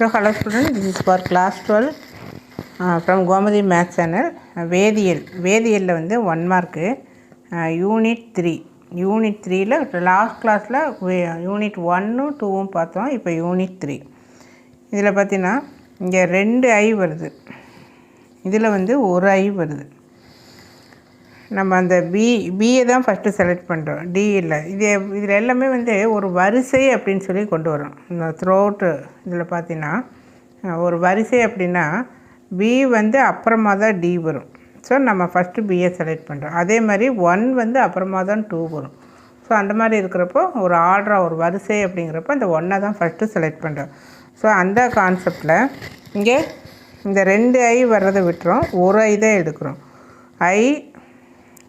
So hello student this is for class twelve from Gomathi maths channel வேதியியல். வேதியியலில் வந்து one mark unit three unit த்ரீயில் last கிளாஸில் unit ஒன்னும் டூவும் பார்த்தோம். இப்போ யூனிட் த்ரீ இதில் பார்த்தீங்கன்னா இங்கே ரெண்டு ஐ வருது. இதில் வந்து ஒரு ஐ வருது. நம்ம அந்த பி பிஏ தான் ஃபஸ்ட்டு செலக்ட் பண்ணுறோம் டி இல்லை. இது இதில் எல்லாமே வந்து ஒரு வரிசை அப்படின்னு சொல்லி கொண்டு வரும். இந்த த்ரோட்டு இதில் பார்த்தீங்கன்னா ஒரு வரிசை அப்படின்னா பி வந்து அப்புறமா தான் டி வரும். ஸோ நம்ம ஃபஸ்ட்டு பிஏ செலக்ட் பண்ணுறோம் அதே மாதிரி ஒன் வந்து அப்புறமா தான் டூ வரும். ஸோ அந்த மாதிரி இருக்கிறப்போ ஒரு ஆர்டராக ஒரு வரிசை அப்படிங்கிறப்போ அந்த ஒன்றை தான் ஃபஸ்ட்டு செலக்ட் பண்ணுறோம் ஸோ அந்த கான்செப்டில் இங்கே இந்த ரெண்டு ஐ வர்றதை விட்டுறோம். ஒரு ஐ தான் எடுக்கிறோம். ஐ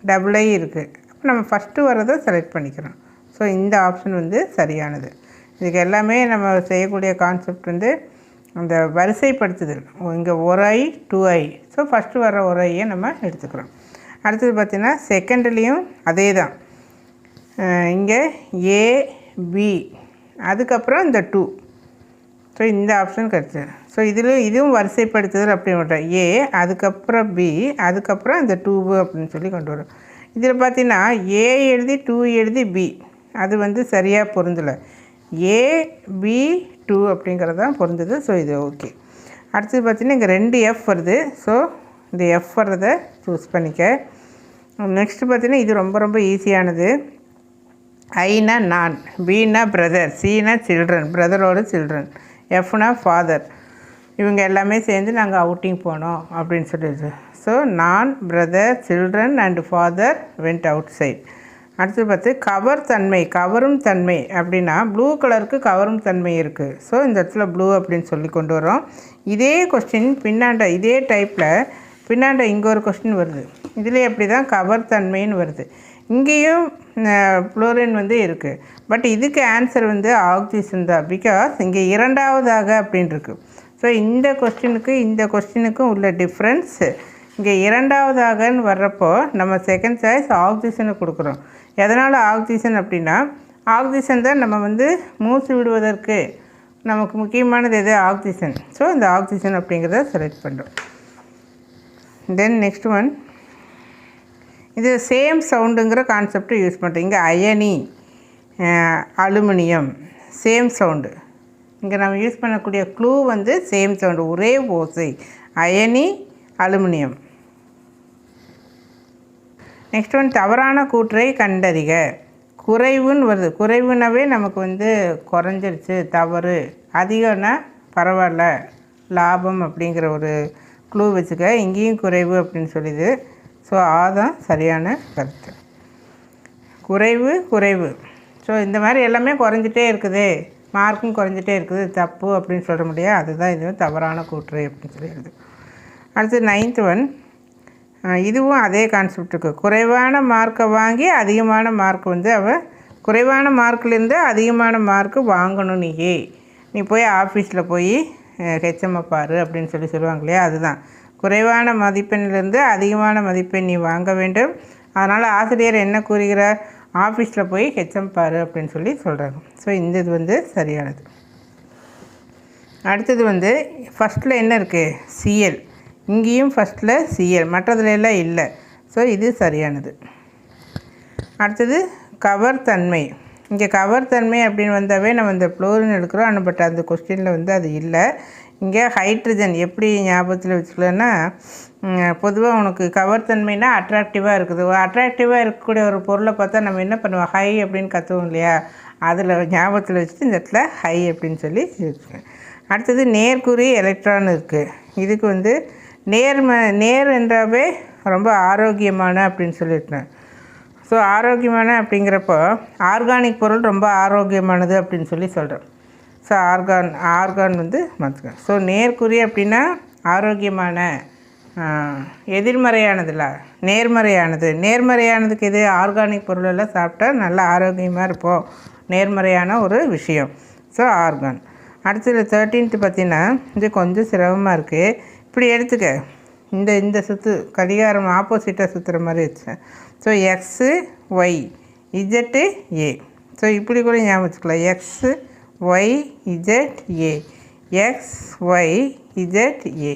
டபுள் ஐ இருக்குது அப்போ நம்ம ஃபஸ்ட்டு வரதை செலக்ட் பண்ணிக்கிறோம். ஸோ இந்த ஆப்ஷன் வந்து சரியானது. இதுக்கு எல்லாமே நம்ம செய்யக்கூடிய கான்செப்ட் வந்து அந்த வரிசைப்படுத்துதல். இங்கே ஒரு I two I so first வர ஒரு ஐயை நம்ம எடுத்துக்கிறோம். அடுத்தது பார்த்திங்கன்னா செகண்ட்லேயும் அதே தான் இங்கே ஏ பி அதுக்கப்புறம் இந்த டூ ஸோ இந்த ஆப்ஷன் கிடச்சி ஸோ இதில் இதுவும் வரிசைப்படுத்துதல் அப்படின்னு ஏ அதுக்கப்புறம் பி அதுக்கப்புறம் இந்த டூ அப்படின்னு சொல்லி கொண்டு வரும். இதில் பார்த்தீங்கன்னா ஏ எழுதி டூ எழுதி பி அது வந்து சரியாக பொருந்தலை. ஏ பி டூ அப்படிங்கிறது தான் பொருந்தது. ஸோ இது ஓகே அடுத்தது பார்த்திங்கன்னா இங்கே ரெண்டு எஃப் வருது. ஸோ இந்த எஃப் வர்றதை சூஸ் பண்ணிக்க. நெக்ஸ்ட்டு பார்த்தீங்கன்னா இது ரொம்ப ரொம்ப ஈஸியானது ஐனா நான் பின்னா பிரதர் சீனா சில்ட்ரன் பிரதரோட சில்ட்ரன் எஃப்னா ஃபாதர் இவங்க எல்லாமே சேர்ந்து நாங்கள் அவுட்டிங் போனோம் அப்படின்னு சொல்லிடுது ஸோ நான் brother children and father went outside அடுத்து பார்த்து கவர் தன்மை கவரும் தன்மை அப்படின்னா ப்ளூ கலருக்கு கவரும் தன்மை இருக்குது ஸோ இந்த இடத்துல ப்ளூ அப்படின்னு சொல்லி கொண்டு வரோம் இதே கொஸ்டின் பின்னாண்ட இதே டைப்பில் பின்னாண்ட இங்கே ஒரு கொஸ்டின் வருது. இதில் எப்படி தான் கவர் தன்மைன்னு வருது. இங்கேயும் ஃப்ளோரின் வந்து இருக்குது பட் இதுக்கு ஆன்சர் வந்து ஆக்சிஜன் தான். பிகாஸ் இங்கே இரண்டாவதாக அப்படின்ட்டுருக்கு ஸோ இந்த கொஸ்டினுக்கு இந்த கொஸ்டினுக்கும் உள்ள டிஃப்ரென்ஸ் இங்கே இரண்டாவதாகன்னு வர்றப்போ நம்ம செகண்ட் சாய்ஸ் ஆக்சிஜனை கொடுக்குறோம். எதனால் ஆக்சிஜன் அப்படின்னா ஆக்சிஜன் தான் நம்ம வந்து மூச்சு விடுவதற்கு நமக்கு முக்கியமானது எது? ஆக்சிஜன் ஸோ இந்த ஆக்சிஜன் அப்படிங்கிறத செலக்ட் பண்ணுறோம் தென் நெக்ஸ்ட் ஒன் இது சேம் சவுண்டுங்கிற கான்செப்டை யூஸ் பண்ணுறோம் இங்கே அயனி அலுமினியம் சேம் சவுண்டு இங்கே நம்ம யூஸ் பண்ணக்கூடிய க்ளூ வந்து சேம் சவுண்டு ஒரே ஓசை அயனி அலுமினியம். நெக்ஸ்ட் ஒன் தவறான கூற்றை கண்டறிக. குறைவுன்னு வருது. குறைவுனாவே நமக்கு வந்து குறைஞ்சிருச்சு தவறு. அதிகம்னா பரவாயில்ல லாபம் அப்படிங்கிற ஒரு க்ளூ வச்சுக்க. இங்கேயும் குறைவு அப்படின்னு சொல்லிது. ஸோ அதுதான் சரியான கருத்து. குறைவு குறைவு. ஸோ இந்த மாதிரி எல்லாமே குறைஞ்சிட்டே இருக்குது. மார்க்கும் குறைஞ்சிட்டே இருக்குது. தப்பு அப்படின்னு சொல்ல முடியாது. அதுதான் இது தவறான கூற்று அப்படின்னு சொல்லிடுது. அடுத்து நைன்த் ஒன் இதுவும் அதே கான்செப்ட் இருக்குது குறைவான மார்க்கை வாங்கி அதிகமான மார்க் வந்து அவள் குறைவான மார்க்லேருந்து அதிகமான மார்க்கு வாங்கணும் நீயே. நீ போய் ஆஃபீஸில் போய் ஹெச்எம்ஐ பாரு அப்படின்னு சொல்லி சொல்லுவாங்க இல்லையா? அதுதான். குறைவான மதிப்பெண்ணிலிருந்து அதிகமான மதிப்பெண் நீ வாங்க வேண்டும். அதனால் ஆசிரியர் என்ன கூறுகிறார்? ஆஃபீஸில் போய் ஹெச்எம் பாரு அப்படின்னு சொல்லி சொல்கிறாங்க ஸோ இந்த இது வந்து சரியானது. அடுத்தது வந்து ஃபஸ்ட்டில் என்ன இருக்குது சிஎல் இங்கேயும் ஃபஸ்ட்டில் சிஎல் மற்றதுல எல்லாம் இல்லை. ஸோ இது சரியானது. அடுத்தது கவர் தன்மை இங்கே கவர் தன்மை அப்படின்னு வந்தாவே நம்ம இந்த ஃப்ளோரின் எடுக்கிறோம். ஆனால் பட் அந்த கொஸ்டினில் வந்து அது இல்லை. இங்கே ஹைட்ரஜன் எப்படி ஞாபகத்தில் வச்சுக்கலன்னா பொதுவாக உனக்கு கவர் தன்மைனா அட்ராக்டிவாக இருக்குது. அட்ராக்டிவாக இருக்கக்கூடிய ஒரு பொருளை பார்த்தா நம்ம என்ன பண்ணுவோம்? ஹை அப்படின்னு கற்றுவோம் இல்லையா? அதில் ஞாபகத்தில் வச்சுட்டு இந்த இடத்துல ஹை அப்படின்னு சொல்லி இருக்கேன் அடுத்தது நேர்குறி எலக்ட்ரான் இருக்குது இதுக்கு வந்து நேர்ம நேர் என்றாவே ரொம்ப ஆரோக்கியமான அப்படின்னு சொல்லியிருக்கேன். ஸோ ஆரோக்கியமான அப்படிங்கிறப்போ ஆர்கானிக் பொருள் ரொம்ப ஆரோக்கியமானது அப்படின்னு சொல்லி சொல்கிறேன் ஸோ ஆர்கான் ஆர்கான் வந்து மாற்றுக்க ஸோ நேர்குறி அப்படின்னா ஆரோக்கியமான எதிர்மறையானதுல நேர்மறையானது. நேர்மறையானதுக்கு எது? ஆர்கானிக் பொருளெல்லாம் சாப்பிட்டா நல்லா ஆரோக்கியமாக இருப்போம். நேர்மறையான ஒரு விஷயம். ஸோ ஆர்கான் அடுத்தது தேர்ட்டீன்த்து பார்த்தீங்கன்னா இது கொஞ்சம் சிரமமாக இருக்குது இப்படி எடுத்துக்க. இந்த இந்த சுற்று கடிகாரம் ஆப்போசிட்டாக சுற்றுற மாதிரி வச்சேன் so X Y Z A so இப்படி கூட ஞாபகம் வச்சுக்கலாம். X Y Z A X Y Z A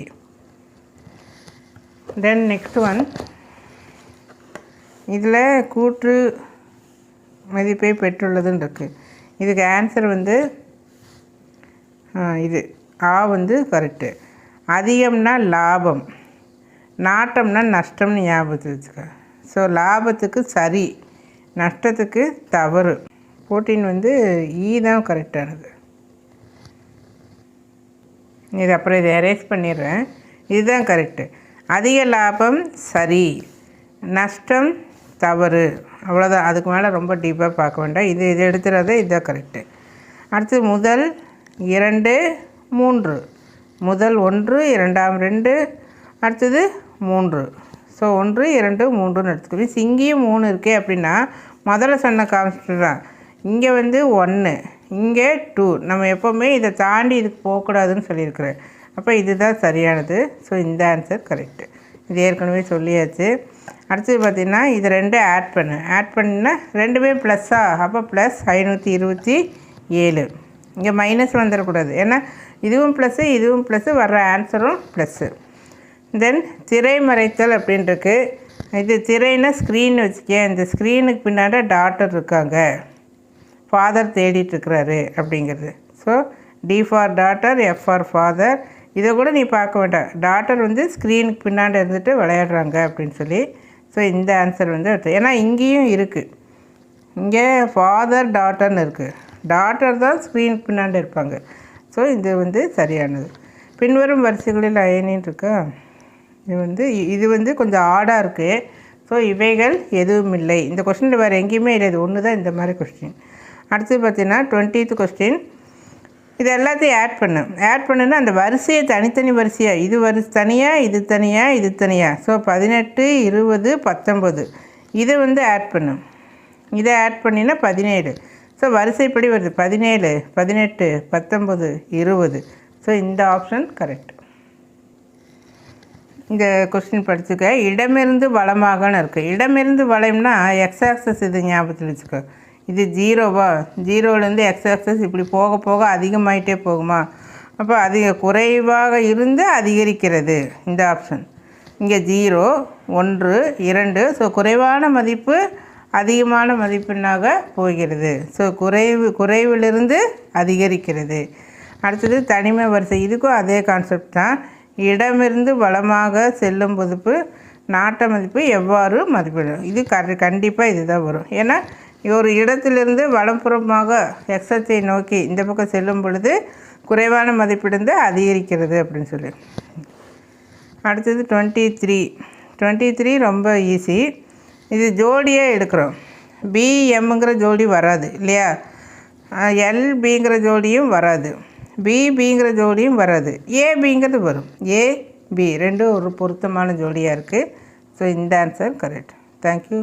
then next one இதில் கூற்று மதிப்பை பெற்றுள்ளதுன்னு இருக்குது இதுக்கு ஆன்சர் வந்து இது. ஆ வந்து கரெக்டு அதிகம்னா லாபம். நாட்டம்னா நஷ்டம்னு ஞாபகத்தில் வச்சுக்க. ஸோ லாபத்துக்கு சரி நஷ்டத்துக்கு தவறு. போட்டின் வந்து ஈ தான் கரெக்டானது இது அப்புறம் இதை எரேஸ் பண்ணிடுறேன். இதுதான் கரெக்டு அதிக லாபம் சரி. நஷ்டம் தவறு. அவ்வளோதான் அதுக்கு மேலே ரொம்ப டீப்பாக பார்க்க வேண்டாம். இது இது எடுத்துகிறத இதுதான் கரெக்டு அடுத்து முதல் இரண்டு மூன்று. முதல் ஒன்று இரண்டாம் ரெண்டு அடுத்தது மூன்று. ஸோ ஒன்று இரண்டு மூன்றுன்னு எடுத்துக்கணும் இங்கேயும் மூணு இருக்கே அப்படின்னா முதல்ல சொன்ன கான்ஸ்டன்ட் தான். இங்கே வந்து ஒன்று இங்கே டூ நம்ம எப்போவுமே இதை தாண்டி இதுக்கு போகக்கூடாதுன்னு சொல்லியிருக்கிறேன். அப்போ இதுதான் சரியானது. ஸோ இந்த ஆன்சர் கரெக்டு இது ஏற்கனவே சொல்லியாச்சு. அடுத்தது பார்த்திங்கன்னா இது ரெண்டு ஆட் பண்ணு. ஆட் பண்ணினா ரெண்டுமே ப்ளஸ்ஸா அப்போ ப்ளஸ் ஐநூற்றி இருபத்தி ஏழு. இங்கே மைனஸ் வந்துடக்கூடாது. ஏன்னா இதுவும் ப்ளஸ்ஸு இதுவும் ப்ளஸ்ஸு வர்ற ஆன்சரும் ப்ளஸ்ஸு தென் திரை மறைத்தல் அப்படின்ட்டுருக்கு இது திரைன்னா ஸ்க்ரீன் வச்சுக்கேன். இந்த ஸ்க்ரீனுக்கு பின்னாடி டாக்டர் இருக்காங்க. ஃபாதர் தேடிட்டுருக்கிறாரு அப்படிங்கிறது. So D for daughter F for father இதை கூட நீ பார்க்க வேண்டாம். டாட்டர் வந்து ஸ்க்ரீனுக்கு பின்னாடி இருந்துட்டு விளையாடுறாங்க அப்படின்னு சொல்லி. ஸோ இந்த ஆன்சர் வந்து எடுத்து ஏன்னா இங்கேயும் இருக்குது இங்கே ஃபாதர் டாட்டர்னு இருக்குது டாட்டர் தான் ஸ்க்ரீனுக்கு பின்னாடி இருப்பாங்க. ஸோ இது வந்து சரியானது. பின்வரும் வரிசைகளில் அயனின்னு இருக்கா? இது வந்து இது வந்து கொஞ்சம் ஆடாக இருக்குது ஸோ இவைகள் எதுவும் இல்லை. இந்த கொஸ்டினில் வேறு எங்கேயுமே இல்லை. இது ஒன்று தான் இந்த மாதிரி கொஸ்டின் அடுத்து பார்த்தீங்கன்னா டுவெண்ட்டீத் கொஸ்டின் இது எல்லாத்தையும் ஆட் பண்ணு. ஆட் பண்ணுன்னா அந்த வரிசையை தனித்தனி வரிசையாக இது வரிசை தனியாக இது தனியாக இது தனியாக ஸோ பதினெட்டு இருபது பத்தொம்பது இதை வந்து ஆட் பண்ணு. இதை ஆட் பண்ணினா பதினேழு. ஸோ வரிசைப்படி வருது. பதினேழு பதினெட்டு பத்தொம்பது இருபது. ஸோ இந்த ஆப்ஷன் கரெக்ட் இந்த கொஸ்டின் படிச்சுக்க. இடமிருந்து வளமாகன்னு இருக்குது இடமிருந்து வளையம்னா எக்ஸ் ஆக்சஸ் இது ஞாபகத்தில் வச்சுக்கோ. இது ஜீரோவா? ஜீரோலேருந்து எக்ஸ் ஆக்சஸ் இப்படி போக போக அதிகமாயிட்டே போகுமா? அப்போ அதிக குறைவாக இருந்து அதிகரிக்கிறது. இந்த ஆப்ஷன். இங்கே ஜீரோ ஒன்று இரண்டு. ஸோ குறைவான மதிப்பு அதிகமான மதிப்பெண்ணாக போகிறது. ஸோ குறைவு குறைவிலிருந்து அதிகரிக்கிறது. அடுத்தது தனிமை வரிசை. இதுக்கும் அதே கான்செப்ட் தான். இடமிருந்து வளமாக செல்லும் பொதுப்பு நாட்ட மதிப்பு எவ்வாறு மதிப்பிடும்? இது கரு கண்டிப்பாக இதுதான் வரும். ஏன்னா ஒரு இடத்திலிருந்து வலப்புறமாக எக்ஸத்தை நோக்கி இந்த பக்கம் செல்லும் பொழுது குறைவான மதிப்பிலிருந்து அதிகரிக்கிறது அப்படின்னு சொல்லி. அடுத்தது டுவெண்ட்டி த்ரீ டுவெண்ட்டி த்ரீ ரொம்ப ஈஸி இது ஜோடியாக எடுக்கிறோம். பிஎம்ங்கிற ஜோடி வராது இல்லையா? எல் பிங்கிற ஜோடியும் வராது. பிபிங்கிற ஜோடியும் வராது. ஏபிங்கிறது வரும். ஏ பி ரெண்டும் ஒரு பொருத்தமான ஜோடியாக இருக்குது ஸோ இந்த ஆன்சர் கரெக்ட் தேங்க்யூ